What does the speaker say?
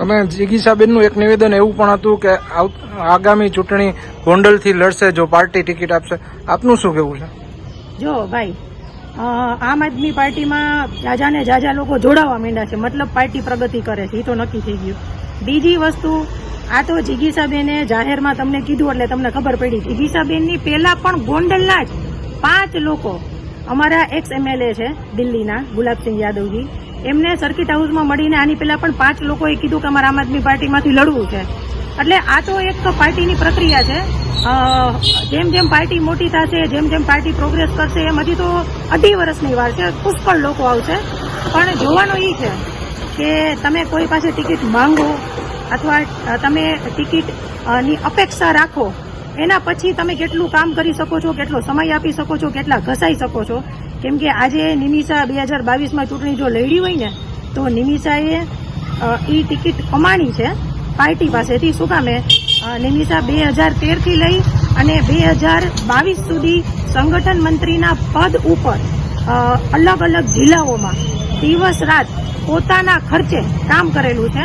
તમે જીગીસાબેનનું એક નિવેદન એવું પણ હતું કે આગામી ચૂંટણી ગોંડલથી લડશે જો પાર્ટી ટિકિટ આપશે. આપનું શું કેવું છે? જો ભાઈ આમ આદમી પાર્ટીમાં જાજાને જાજા લોકો જોડાવા માંડ્યા છે, મતલબ પાર્ટી પ્રગતિ કરે છે, એ તો નક્કી થઈ ગયું. બીજી વસ્તુ, આ તો જીગીસાબેને જાહેરમાં તમને કીધું એટલે તમને ખબર પડી. જીગીસાબેનની પહેલા પણ ગોંડલના જ પાંચ લોકો અમારા એક્સ એમએલએ છે, દિલ્હીના, ગુલાબસિંહ યાદવજી એમને સર્કિટ હાઉસમાં મળીને આની પહેલા પણ પાંચ લોકોએ કીધું કે અમારે આમ આદમી પાર્ટીમાંથી લડવું છે. એટલે આ તો એક તો પાર્ટીની પ્રક્રિયા છે. જેમ જેમ પાર્ટી મોટી થશે, જેમ જેમ પાર્ટી પ્રોગ્રેસ કરશે, એમ હજી તો અઢી વર્ષની વાર છે. પુષ્કળ લોકો આવશે. પણ જોવાનું એ છે કે તમે કોઈ પાસે ટિકિટ માંગો અથવા તમે ટિકિટની અપેક્ષા રાખો એના પછી તમે કેટલું કામ કરી શકો છો, કેટલો સમય આપી શકો છો, કેટલા ઘસાઈ શકો છો? કેમ કે આજે નિમિષા બે હજાર બાવીસમાં ચૂંટણી જો લડી હોય ને, તો નિમિષાએ એ ટિકિટ કમાણી છે પાર્ટી પાસેથી શું કામે? નિમિષા બે હજાર તેરથી લઈ અને બે હજાર બાવીસ સુધી સંગઠન મંત્રીના પદ ઉપર અલગ અલગ જિલ્લાઓમાં દિવસ રાત પોતાના ખર્ચે કામ કરેલું છે.